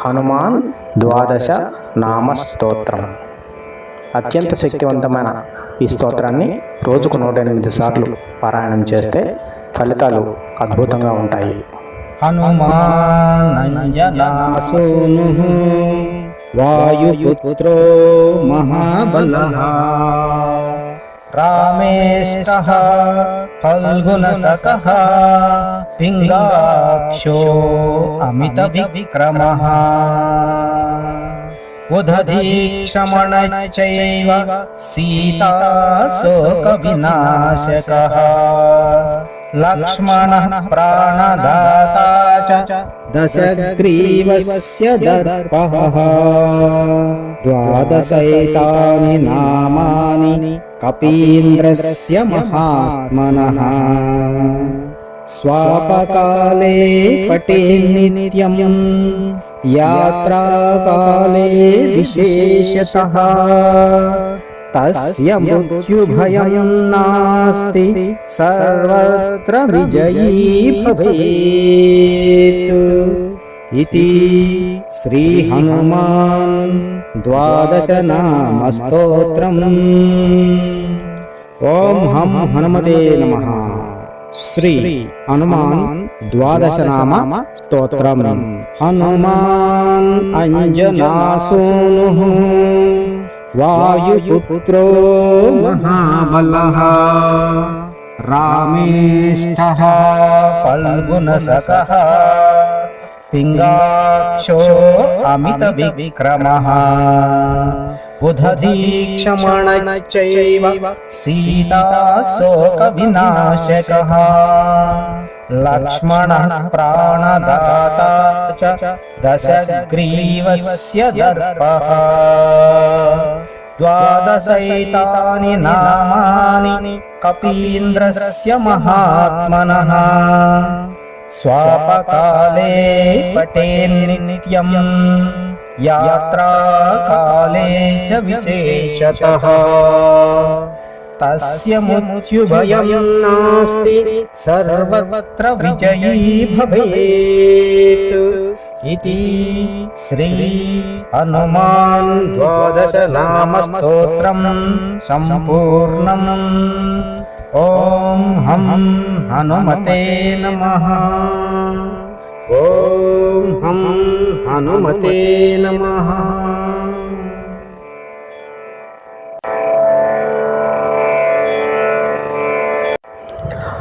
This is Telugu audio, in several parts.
హనుమాన్ ద్వాదశ నామ స్తోత్రం. అత్యంత శక్తివంతమైన ఈ స్తోత్రాన్ని రోజుకు నూట ఎనిమిది సార్లు పారాయణం చేస్తే ఫలితాలు అద్భుతంగా ఉంటాయి. హనుమానజలాసోను వాయుపుత్రో మహాబలహ. रामेष्टः फल्गुनसखः पिङ्गाक्षो अमितविक्रमः। उदधीक्षमणचैव सीताशोकविनाशकः। लक्ष्मणः प्राणदाता च दशग्रीवस्य दर्पः। द्वादशैतानि नामानि कपीन्द्रस्य महात्मनः। स्वापकाले पटे नित्यम् यात्राकाले विशेषतः। तस्य मृत्युभयं नास्ति सर्वत्र विजयी भवेत्। इति श्रीहनुमान् ద్వాదశనామస్తోత్రం. ఓం హం హనుమతే నమ. శ్రీ హనుమాన్ ద్వాదశనామ స్తోత్రం హనుమాన్ అంజనాసూను వాయుపుత్రో మహాబలః. రామేష్టః. ఫల్గుణసకః పింగాక్షో అమిత విక్రమः. ఉదధీక్షమణచైవ సీతాశోకవినాశకः. లక్ష్మణः ప్రాణదాతా చ దశగ్రీవस्य దర్పः. ద్వాదశైతాని నామాని కపీంద్రస్య మహాత్మనः. स्वापकाले पटेन्नित्यम् यात्राकाले च विशेषतः तस्य मृत्युभयं नास्ति सर्वत्र विजयी भवेत् इति श्री हनुमान् द्वादशनामस्तोत्रं सम्पूर्णम् ॐ हं हनुमते नमः ॐ हं हनुमते नमः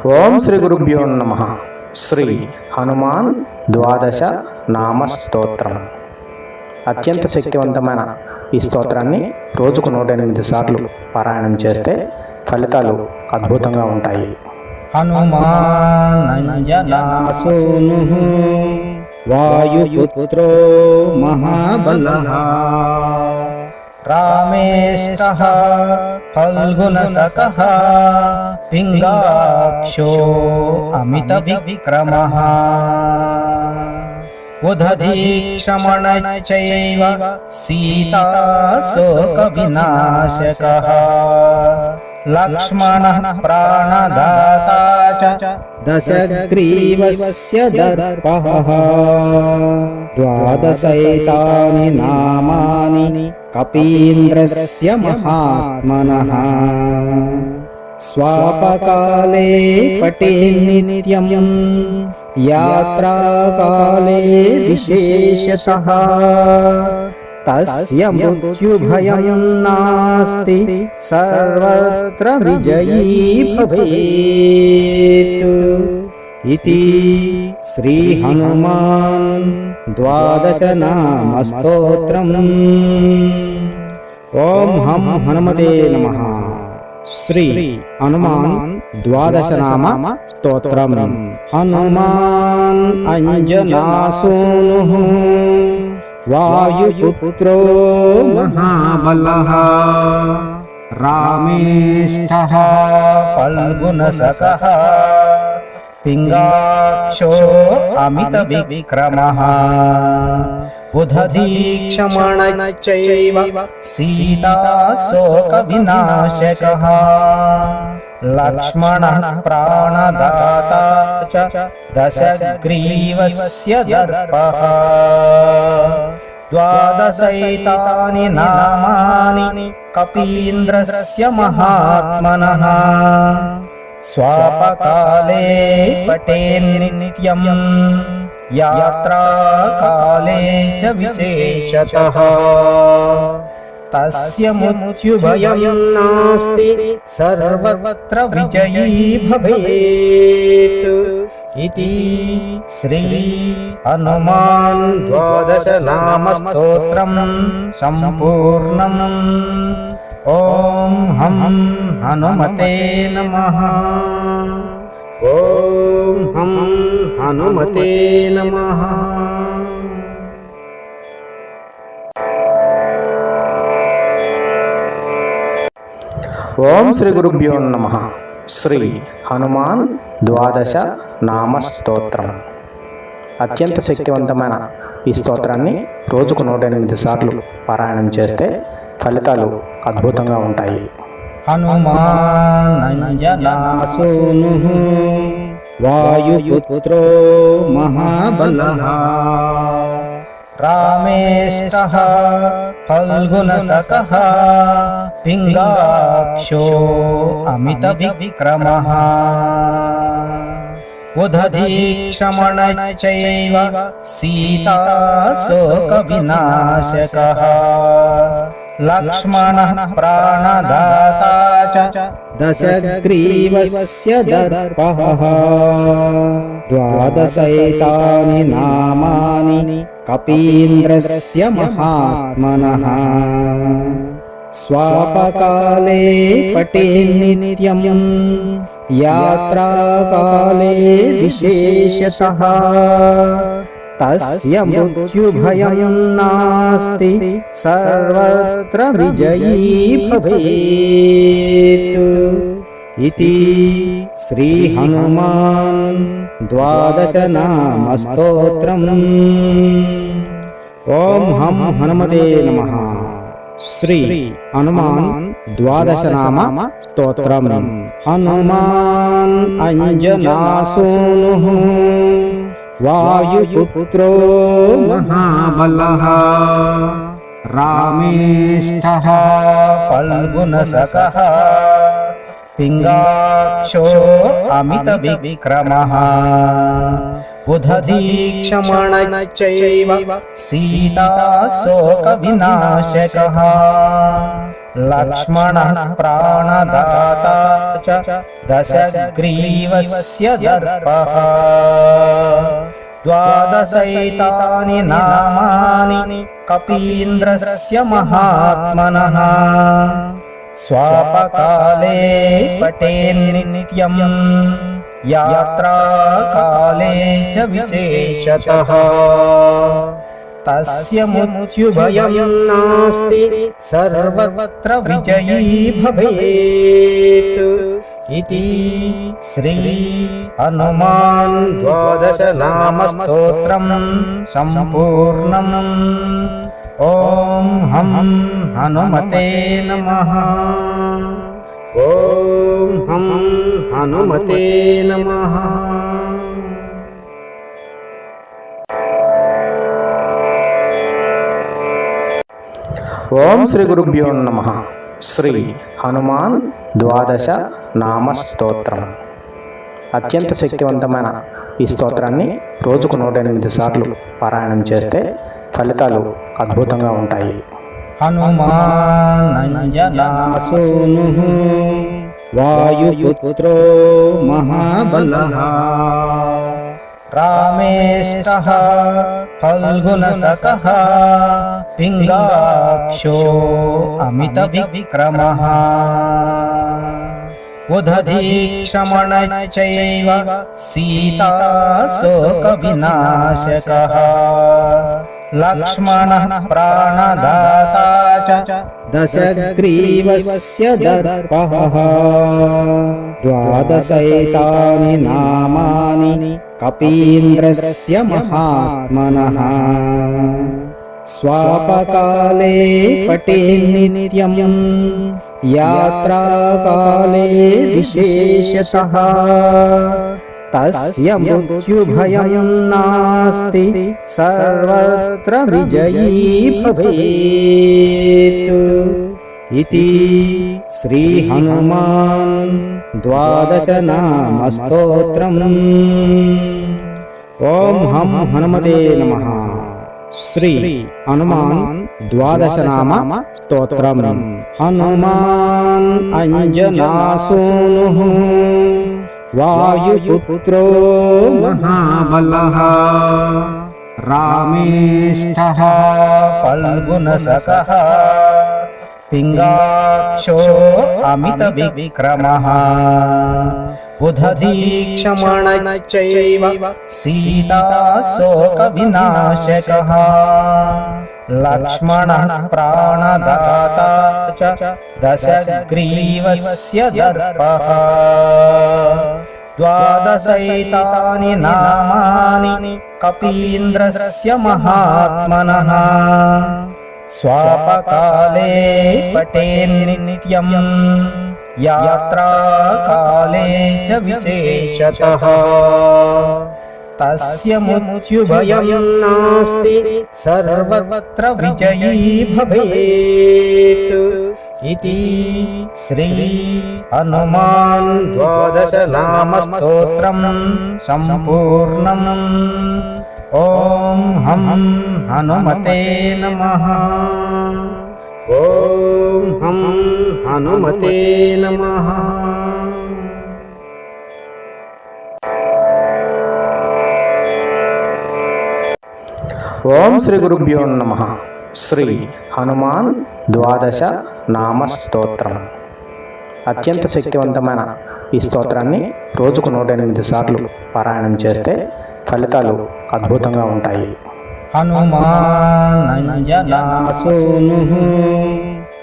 ఓం శ్రీ గురుభ్యో నమ శ్రీ హనుమాన్ ద్వాదశ నామ స్తోత్రం అత్యంత శక్తివంతమైన ఈ స్తోత్రాన్ని రోజుకు నూట ఎనిమిది సార్లు పారాయణం చేస్తే ఫలితాలు అద్భుతంగా ఉంటాయి. హనుమానంజనాసోను వాయుపుత్రో మహాబల రామేష్ట ఫల్గుణ సక పింగాక్షో అమిత విక్రమ ఉదధీక్షమణ చైవ సీతాశోక వినాశక लक्ष्मणः प्राणदाता च दशग्रीवस्य दर्पः। द्वादशैतानि नामानि कपीन्द्रस्य महात्मनः। स्वापकाले पटे नित्यम् यात्राकाले विशेषतः तस्य मृत्युभयं नास्ति सर्वत्र विजयी भवेत् इति श्रीहनुमान् द्वादशनामस्तोत्रम् ॐ हं हनुमते नमः श्री हनुमान् द्वादशनाम स्तोत्रम् हनुमान् अञ्जनासूनुः वायुपुत्रो महाबलः रामेष्ठः स्थः फल्गुनसः पिङ्गाक्षो अमितविक्रमः बुधीक्षमणन चैव सीता शोकविनाशकः लक्ष्मणः प्राणदाता च दशग्रीवस्य दर्पः। द्वादशैतानि नामानि कपीन्द्रस्य महात्मनः। स्वापकाले पटेन्नित्यम् यात्राकाले च विशेषतः तस्य मृत्युभयं नास्ति सर्वत्र विजयी भवेत् इति श्री हनुमान् द्वादश नामस्तोत्रम् सम्पूर्णम्। ॐ हं हनुमते नमः। ॐ हं हनुमते नमः। ఓం శ్రీ గురుభ్యో నమ. శ్రీ హనుమాన్ ద్వాదశ నామ స్తోత్రం అత్యంత శక్తివంతమైన ఈ స్తోత్రాన్ని రోజుకు నూట ఎనిమిది సార్లు పారాయణం చేస్తే ఫలితాలు అద్భుతంగా ఉంటాయి. హనుమానంజనాసోను. వాయుపుత్రో మహాబల రామేష్ట. फल्गुनसखः पिङ्गाक्षो अमितविक्रमः। उदधीक्षमणश्चैव सीताशोकविनाशकः लक्ष्मणः प्राणदाता च दशग्रीवस्य दर्पः। द्वादशैतानि नामानि कपीन्द्रस्य महात्मनः। स्वापकाले पटेन्नित्यम् यात्राकाले विशेषतः तस्य मृत्युभयं नास्ति सर्वत्र विजयी भवेत् इति श्रीहनुमान् द्वादशनामस्तोत्रम् ॐ हं हनुमते नमः శ్రీ హనుమాన్ ద్వాదశనామ స్తోత్రం హనుమాన్ అంజనాసూను वायुपुत्रो महाबलः रामेष्ठः फल्गुनससः पिङ्गाक्षो अमितविक्रमः बुधदीक्षमणश्चैव सीताशोकविनाशकः लक्ष्मणः प्राणदाता च दशग्रीवस्य दर्पः द्वादशैतानि नामानि कपीन्द्रस्य महात्मनः। स्वापकाले पटेन्नित्यम् यात्राकाले च विशेषतः। तस्य मृत्युभयं नास्ति सर्वत्र विजयी भवेत् इति श्री हनुमान् द्वादश नामस्तोत्रम् सम्पूर्णम् ॐ हं हनुमते नमः ॐ हं हनुमते नमः ఓం శ్రీ గురుభ్యో నమ శ్రీ హనుమాన్ ద్వాదశ నామ స్తోత్రం అత్యంత శక్తివంతమైన ఈ స్తోత్రాన్ని రోజుకు నూట ఎనిమిది సార్లు పారాయణం చేస్తే ఫలితాలు అద్భుతంగా ఉంటాయి. హనుమానజలాసోను వాయుపుత్రో మహాబలహా. रामेष्टः फल्गुनसखः पिङ्गाक्षो अमितविक्रमः। उदधीक्षमणश्चैव सीताशोकविनाशकः। लक्ष्मणः प्राणदाता च दशग्रीवस्य दर्पः। द्वादशैतानि नामानि कपीन्द्रस्य महात्मनः। स्वापकाले पटेन्नित्यम् यात्राकाले विशेषतः। तस्य मृत्युभयं नास्ति सर्वत्र विजयी भवेत्। इति श्रीहनुमान् द्वादशनामस्तोत्रम्। ॐ हम हनुमते नम। श्री हनुमान द्वादशनाम हनुमान अंजना सूनु वायुपुत्रो महाबलः। रामेष्ठः सह पिङ्गाक्षो अमितविक्रमः बुधधीक्षमण चैव सीताशोकविनाशकः लक्ष्मणः प्राणदाता च दशग्रीवस्य दर्पः द्वादशैतानि नामानि कपीन्द्रस्य महात्मनः स्वापकाले पठेन्नित्यम् यात्राकाले च विशेषतः तस्य मृत्युभयं नास्ति सर्वत्र विजयी भवेत् इति श्री हनुमान् द्वादशनामस्तोत्रं सम्पूर्णम् ॐ हं हनुमते नमः ॐ हं हनुमते नमः ఓం శ్రీ గురుభ్యో నమ శ్రీ హనుమాన్ ద్వాదశ నామ స్తోత్రం అత్యంత శక్తివంతమైన ఈ స్తోత్రాన్ని రోజుకు నూట ఎనిమిది సార్లు పారాయణం చేస్తే ఫలితాలు అద్భుతంగా ఉంటాయి. హనుమానంజనాసోను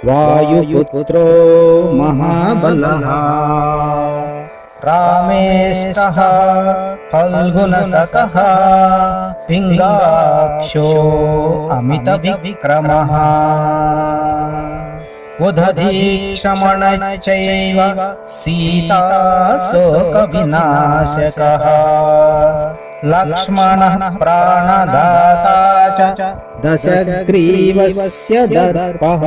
వాయుపుత్రో మహాబల రామేష్ట ఫల్గుణ సక పింగాక్షో అమిత విక్రమ ఉదధీక్షమణ చైవ సీతాశోక వినాశక लक्ष्मणः प्राणदाता च दशग्रीवस्य दर्पः।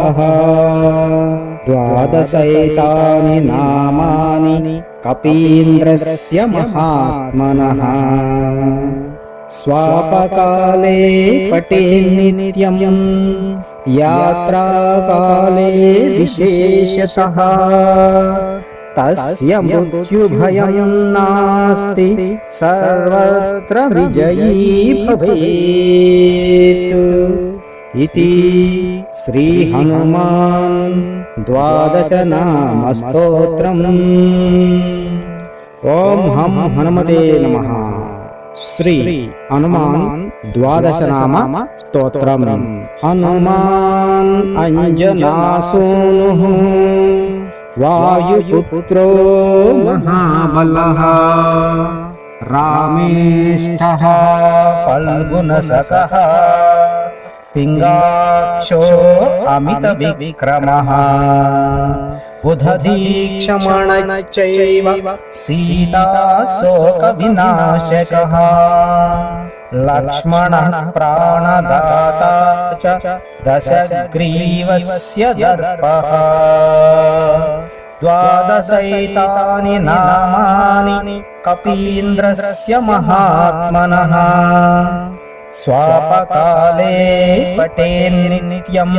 द्वादशैतानि नामानि कपीन्द्रस्य महात्मनः। स्वापकाले पठेन्नित्यम् यात्राकाले विशेषतः तस्य मृत्युभयं नास्ति सर्वत्र विजयी भवेत् इति श्रीहनुमान् द्वादशनामस्तोत्रम् ॐ हं हनुमते नमः శ్రీ హనుమాన్ ద్వాదశనామ స్తోత్రం హనుమాన్ అంజనాసూను वायुपुत्रो महाबलः रामेष्ठः स्थः पिङ्गाक्षो अमितविक्रमः बुधीक्षमणन चैव सीताशोकविनाशकः लक्ष्मणः प्राणदाता च दशग्रीवस्य दर्पः द्वादशैतानि नामानि कपीन्द्रस्य महात्मनः स्वापकाले पठेन्नित्यम्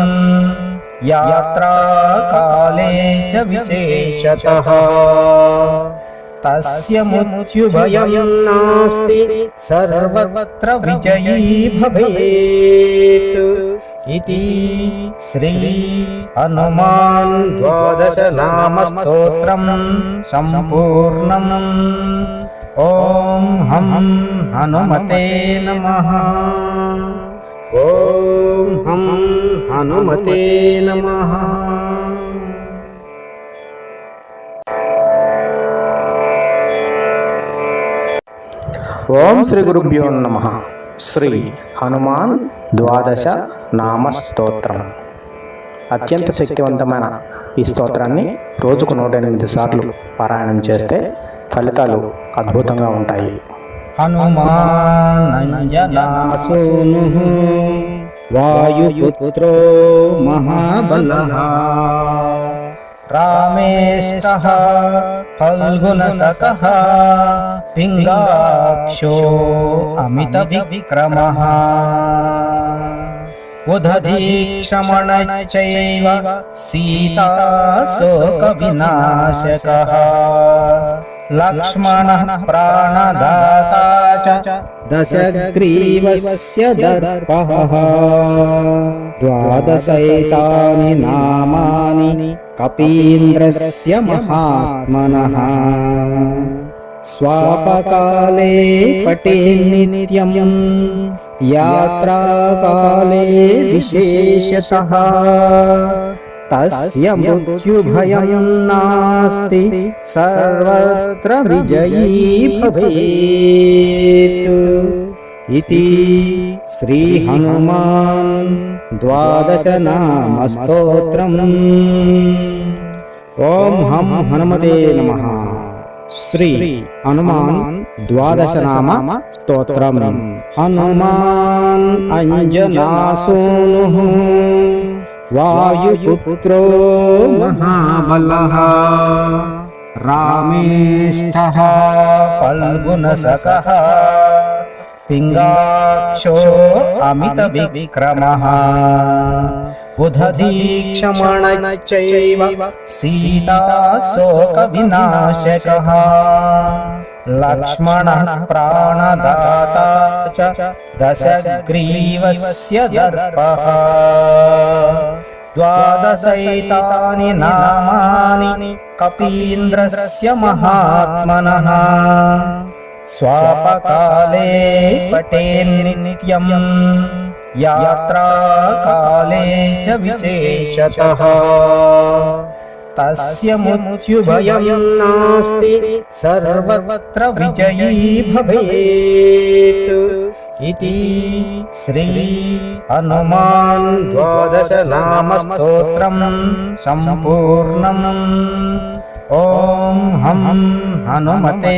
यात्राकाले च विशेषतः तस्य मृत्युभयं नास्ति सर्वत्र विजयी भवेत् इति श्री हनुमान् द्वादशनामस्तोत्रं सम्पूर्णम्। ॐ हं हनुमते नमः। ॐ हं हनुमते नमः। ఓం శ్రీ గురుభ్యో నమ. శ్రీ హనుమాన్ ద్వాదశ నామ స్తోత్రం అత్యంత శక్తివంతమైన ఈ స్తోత్రాన్ని రోజుకు నూట ఎనిమిది సార్లు పారాయణం చేస్తే ఫలితాలు అద్భుతంగా ఉంటాయి. హనుమానంజనాసూను వాయుపుత్రో మహాబలః రామేష్టః. फल्गुणसतः पिङ्गाक्षो अमितविक्रमः। उदधीशमण चैव सीतासो कविनाशकः लक्ष्मणः प्राणदाता च दशग्रीवस्य दर्पः। द्वादशैतानि नामानि कपीन्द्रस्य महात्मनः। स्वापकाले पटे नित्यम् यात्राकाले विशेषतः। నిత్యం యాత్రాకాలే విశేషతః తస్య మృత్యుభయం నాస్తి సర్వత్ర విజయీ భవేత్ ఇతి శ్రీ హనుమాన్ ద్వాదశ నామ స్తోత్రం ఓం హం హనుమతే నమః శ్రీ హనుమాన్ ద్వాదశ నామ స్తోత్రం హనుమాన్ అంజనాసూను వాయుపుత్రో మహాబలః రామేష్టः ఫల్గుణసఖः పింగాక్షో అమిత విక్రమः బుధదీక్షమణచైవ लक्ष्मणः प्राणदाता च दशग्रीवस्य दर्पः। द्वादशैतानि नामानि कपीन्द्रस्य महात्मनः। स्वापकाले पटेन्नित्यम् यात्राकाले च विशेषतः। యాత్రాకాలే చ విశేషతః తస్య మృత్యుభయం నాస్తి సర్వత్ర విజయీ భవేత్ ఇతి శ్రీ హనుమాన్ ద్వాదశ నామ స్తోత్రం సంపూర్ణం ఓం హం హనుమతే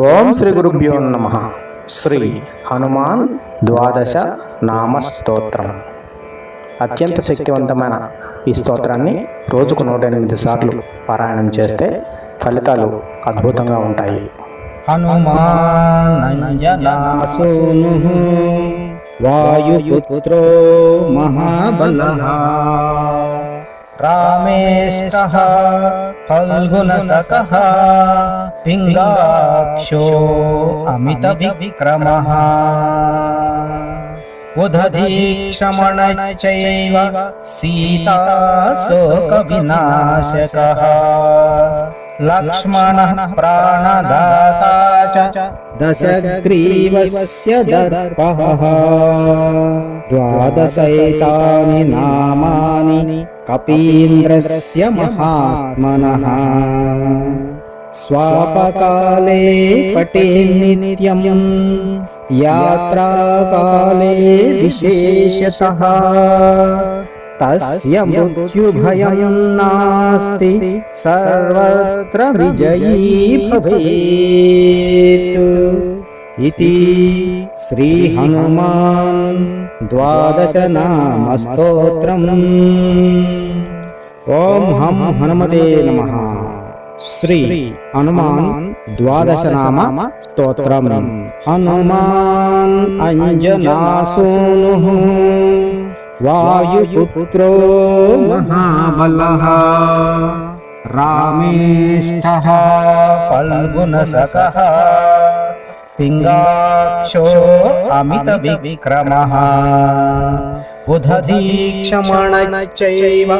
ఓం శ్రీ గురుభ్యో నమ. శ్రీ హనుమాన్ ద్వాదశ నామ స్తోత్రం అత్యంత శక్తివంతమైన ఈ స్తోత్రాన్ని రోజుకు నూట ఎనిమిది సార్లు పారాయణం చేస్తే ఫలితాలు అద్భుతంగా ఉంటాయి. హనుమానంజనాసూను వాయుపుత్రో మహాబలః रामेष्टः फल्गुनसकः पिङ्गाक्षो अमितविक्रमः। उदधीशमण चैव सीतासोकविनाशकः लक्ष्मणः प्राणदाता च दशग्रीवस्य दर्पः। द्वादशैतानि नामानि దర్పः ద్వాదశైతాని నామాని కపీంద్రస్య మహాత్మనः. స్వాపకాలే పటే నిత్యం యాత్రాకాలే విశేషతః. తస్య మృత్యుభయం నాస్తి సర్వత్ర విజయీ భవేత్ ఇతి శ్రీ హనుమాన్ ద్వాదశ నామ స్తోత్రం ఓం హం హనుమతే నమః శ్రీ హనుమాన్ ద్వాదశ నామ స్తోత్రం హనుమాన్ అంజనాసూను వాయుపుత్రో మహాబల మహాబలః ఫల్గుణ సహ పింగాక్షో అమిత విక్రమः బుధదీక్షమణచైవ